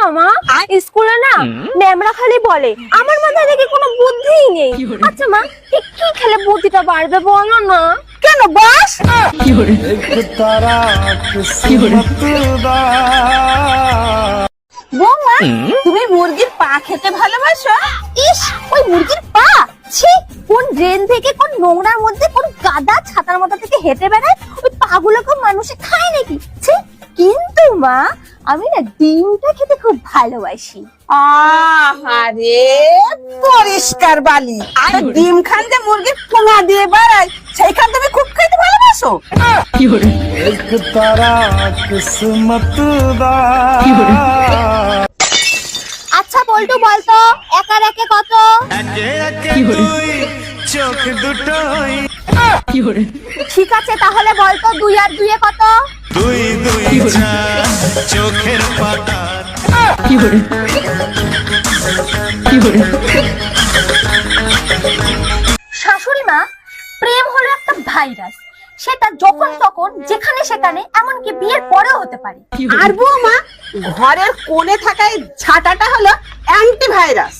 না মা স্কুলে না ম্যামরা খালি বলে আমার মাথায় দেখি কোনো বুদ্ধিই নেই। আচ্ছা মা ঠিক কি খেলে বুদ্ধিটা বাড়বে বলো না? কেন বাস? বৌমা তুমি মুরগির পা খেতে ভালোবাসো? ইস ওই মুরগির পা? ছি কোন ড্রেন থেকে কোন নোংরার মধ্যে কোন গাদা ছাতার মধ্যে থেকে হেঁটে বেড়ায় ওই পাগুলোকে মানুষে খায় নাকি? ছি কিন্তু মা আমি না ডিমটা খেতে খুব ভালোবাসি। পরিষ্কার বালি। আর ডিম খান যে মুরগির পোঙা দিয়ে বাড়ায় সেইখান তুমি খুব খেতে ভালোবাসো? আচ্ছা বলটু বলতো একার একে কত? চোখ দুটোই। ঠিক আছে তাহলে বলতো দুই আর দুয়ে কত? দুই দুই চার। চোখের পাতা। শাশুড়ি মা প্রেম হলো একটা ভাইরাস। সেটা যখন তখন যেখানে সেখানে এমনকি বিয়ের পরেও হতে পারে। আর বৌমা ঘরের কোণে থাকায় ঝাঁটাটা হলো অ্যান্টিভাইরাস